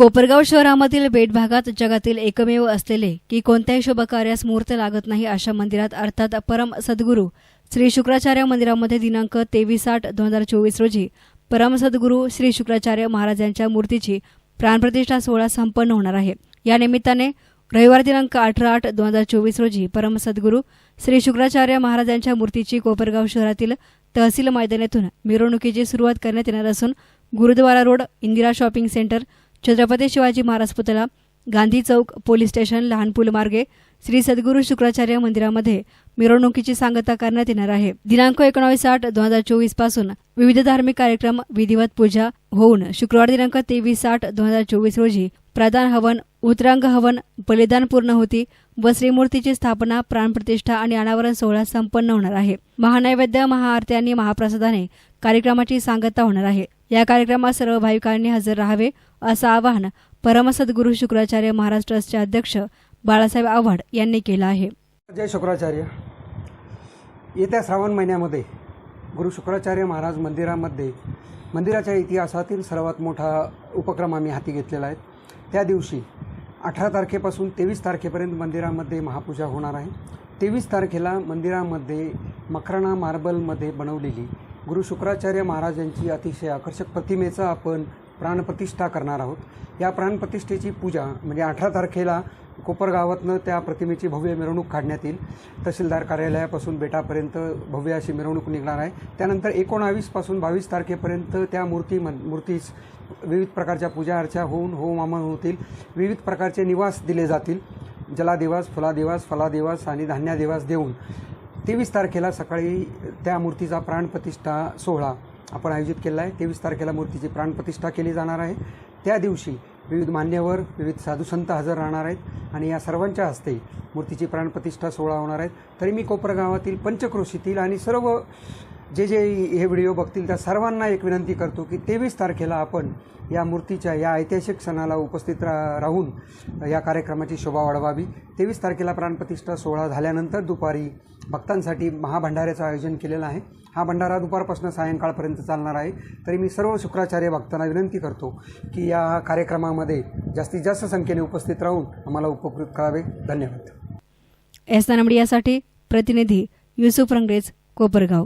कोपरगाव शहरामधील बेट भागात जगातील एकमेव असलेले की कोणत्याही शुभकार्यास मुहूर्त लागत नाही अशा मंदिरात अर्थात परम सद्गुरू श्री शुक्राचार्य मंदिरामध्ये दिनांक तेवीस आठ दोन हजार चोवीस रोजी परम सद्गुरू श्री शुक्राचार्य महाराजांच्या मूर्तीची प्राणप्रतिष्ठा सोहळा संपन्न होणार आहे. या निमित्ताने रविवार दिनांक अठरा आठ दोन हजार चोवीस रोजी परम सद्गुरू श्री शुक्राचार्य महाराजांच्या मूर्तीची कोपरगाव शहरातील तहसील मैदानातून मिरवणुकीची सुरुवात करण्यात येणार असून Gurudwara road Indira shopping centre Chhatrapati Shivaji Maharaj पुतळा गांधी चौक पोलीस स्टेशन लहान पूल मार्गे श्री सद्गुरू शुक्राचार्य मंदिरामध्ये मिरवणुकीची सांगता करण्यात येणार आहे. दिनांक एकोणावीस आठ दोन हजार चोवीसपासून विविध धार्मिक कार्यक्रम विधिवत पूजा होऊन शुक्रवार दिनांक तेवीस आठ दोन हजार चोवीस रोजी प्रधान हवन उतरांग हवन बलिदान पूर्ण होती व श्रीमूर्तीची स्थापना प्राणप्रतिष्ठा आणि अनावरण सोहळा संपन्न होणार आहे. महानैवेद्य महाआरती आणि महाप्रसादाने कार्यक्रमाची सांगता होणार आहे. या कार्यक्रमात सर्व भाविकांनी हजर राहावे असं आवाहन परमसद्गुरू शुक्राचार्य महाराज ट्रस्टचे अध्यक्ष बाळासाहेब आव्हाड यांनी केलं आहे. जय शुक्राचार्य. येत्या श्रावण महिन्यामध्ये गुरु शुक्राचार्य महाराज मंदिरामध्ये मंदिराच्या इतिहासातील सर्वात मोठा उपक्रम आम्ही हाती घेतलेला आहे. त्या दिवशी अठरा तारखेपासून तेवीस तारखेपर्यंत मंदिरामध्ये महापूजा होणार आहे. तेवीस तारखेला मंदिरामध्ये मकराणा मार्बलमध्ये बनवलेली गुरु शुक्राचार्य महाराजांची अतिशय आकर्षक प्रतिमेचं आपण प्राणप्रतिष्ठा करणार आहोत. या प्राणप्रतिष्ठेची पूजा म्हणजे अठरा तारखेला कोपरगावातनं त्या प्रतिमेची भव्य मिरवणूक काढण्यात येईल. तहसीलदार कार्यालयापासून बेटापर्यंत भव्य अशी मिरवणूक निघणार आहे. त्यानंतर एकोणावीसपासून बावीस तारखेपर्यंत त्या मूर्ती मूर्तीस विविध प्रकारच्या पूजा अर्चा होऊन होम होतील. विविध प्रकारचे निवास दिले जातील. जलादिवास फुलादिवास फलादिवास आणि धान्यादिवास देऊन तेवीस तारखेला सकाळी त्या मूर्तीचा प्राणप्रतिष्ठा सोहळा आपण आयोजित केला आहे. तेवीस तारखेला मूर्तीची प्राणप्रतिष्ठा केली जाणार आहे. त्या दिवशी विविध मान्यवर विविध साधुसंत हजर राहणार आहेत आणि या सर्वांच्या हस्ते मूर्तीची प्राणप्रतिष्ठा सोहळा होणार आहेत तरी मी कोपरगावातील पंचक्रोशीतील आणि सर्व जे जे हे व्हिडिओ बघतील त्या सर्वांना एक विनंती करतो की तेवीस तारखेला आपण या मूर्तीच्या या ऐतिहासिक सणाला उपस्थित रा राहून या कार्यक्रमाची शोभा वाढवावी. तेवीस तारखेला प्राणप्रतिष्ठा सोहळा झाल्यानंतर दुपारी भक्तांसाठी महाभंडाऱ्याचं आयोजन केलेलं आहे. हा भंडारा दुपारपासून सायंकाळपर्यंत चालणार आहे. तरी मी सर्व शुक्राचार्य भक्तांना विनंती करतो की या कार्यक्रमामध्ये जास्तीत जास्त संख्येने उपस्थित राहून आम्हाला उपकृत करावे. धन्यवाद. एस मीडियासाठी प्रतिनिधी युसुफ रंगरेज कोपरगाव.